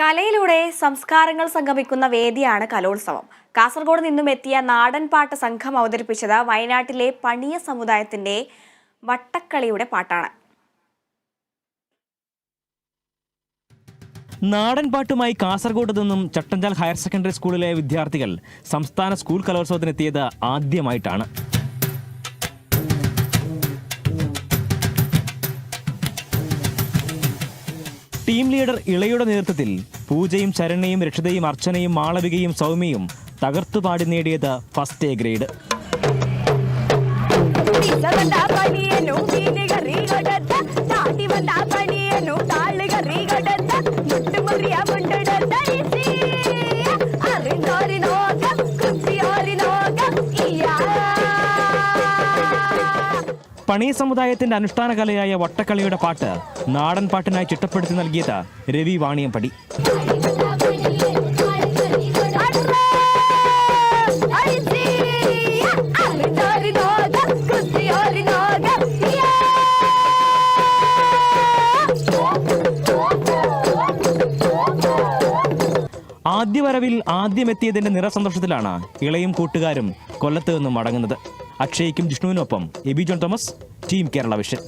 കലയിലൂടെ സംസ്കാരങ്ങൾ സംഗമിക്കുന്ന വേദിയാണ് കലോത്സവം. കാസർഗോഡ് നിന്നും എത്തിയ നാടൻ പാട്ട് സംഘം അവതരിപ്പിച്ചത് വയനാട്ടിലെ പണിയ സമുദായത്തിന്റെ വട്ടക്കളിയുടെ പാട്ടാണ്. നാടൻ പാട്ടുമായി കാസർഗോഡ് നിന്നും ചട്ടഞ്ചാൽ ഹയർ സെക്കൻഡറി സ്കൂളിലെ വിദ്യാർത്ഥികൾ സംസ്ഥാന സ്കൂൾ കലോത്സവത്തിനെത്തിയത് ആദ്യമായിട്ടാണ്. ടീം ലീഡർ ഇളയുടെ നേതൃത്വത്തിൽ പൂജയും ശരണയും രക്ഷിതയും അർച്ചനയും മാളവികയും സൗമ്യയും തകർത്തുപാടി നേടിയത് ഫസ്റ്റ് എ ഗ്രേഡ്. പണി സമുദായത്തിന്റെ അനുഷ്ഠാന കലയായ വട്ടക്കളിയുടെ പാട്ട് നാടൻ പാട്ടിനായി ചിട്ടപ്പെടുത്തി നൽകിയത് രവി വാണിയമ്പടി. ആദ്യ വരവിൽ ആദ്യമെത്തിയതിന്റെ നിറസന്തോഷത്തിലാണ് ഇളയും കൂട്ടുകാരും കൊല്ലത്ത് നിന്നും മടങ്ങുന്നത്. അക്ഷയ്ക്കും ജിഷ്ണുവിനൊപ്പം Abi John Thomas team Kerala vision.